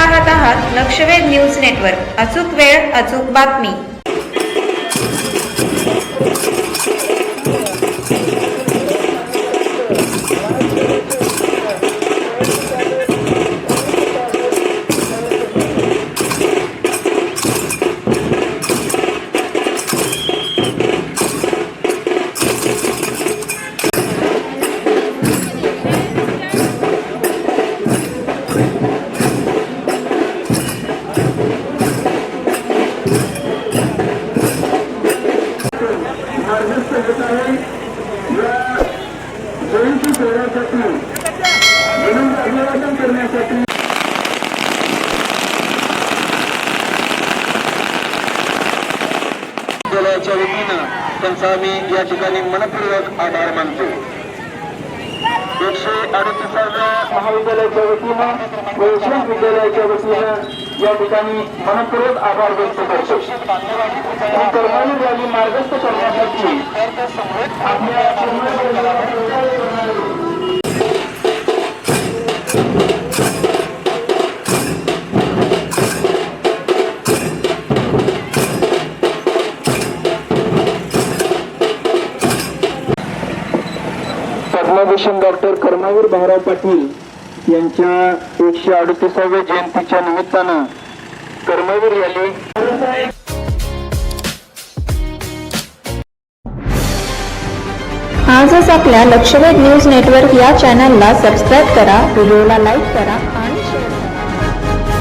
पाहत आहात लक्षवेध news network. अचूक वेळ अचूक बातमी. विद्यालयाच्या वतीनं त्यांचा आम्ही या ठिकाणी मनपूर्वक आभार मानतो. एकशे अडतीसाव्या महाविद्यालयाच्या वतीनं वैश्विक विद्यालयाच्या वतीनं या ठिकाणी मनपूर्वक आभार व्यक्त करतो. ही रॅली मार्गस्थ करण्यासाठी आपल्या पद्मभूषण डॉक्टर कर्मवीर भाऊराव पाटील यांच्या एकशे अडतीसाव्या जयंतीच्या निमित्तानं कर्मवीर रॅली आजच आपल्या लक्षवेध न्यूज नेटवर्क या चॅनलला सबस्क्राईब करा व्हिडिओला लाईक करा